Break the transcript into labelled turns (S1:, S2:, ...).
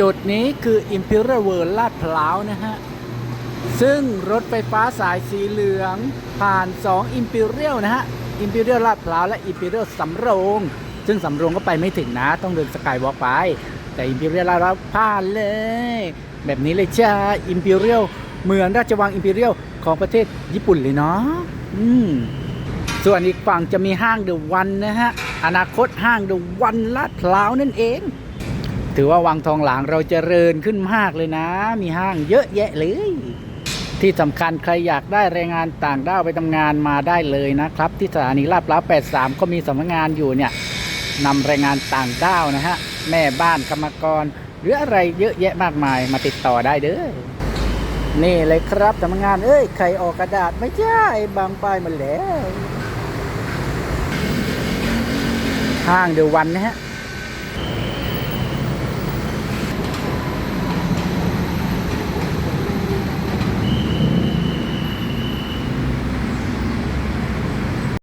S1: จุดนี้คือ Imperial World ลาดพร้าวนะฮะ ซึ่งรถไฟฟ้าสายสีเหลืองผ่าน 2 Imperial นะฮะ Imperial ลาดพร้าวและ Imperial สำโรง ซึ่งสำโรงก็ไปไม่ถึงนะ ต้องเดินสกายวอล์กไป แต่ Imperial ลาดพร้าวผ่านเลย แบบนี้เลยจ้า Imperial เหมืองราชวัง Imperial ของประเทศญี่ปุ่นเลยเนาะอืมส่วนอีกฝั่งจะมีห้างเดอะวันนะฮะ อนาคตห้างเดอะวันลาดพร้าวนั่นเอง ถือว่าวังทองหลางเราจเจริญขึ้นมากเลยนะ มีห้างเยอะแยะเลย ที่สำคัญใครอยากได้แรงงานต่างด้าวไปทำงานมาได้เลยนะครับ ที่สถานีลาดพร้าว83 ก็มีสำนักงานอยู่เนี่ยนำแรงงานต่างด้าวนะฮะแม่บ้านกรรมกร หรืออะไรเยอะแยะมากมายมาติดต่อได้เด้อนี่เลยครับสำนักงานเอ้ยใครออกกระดาษไม่ใช่บางป้ายมาแล้วห้างเดวันนะฮะ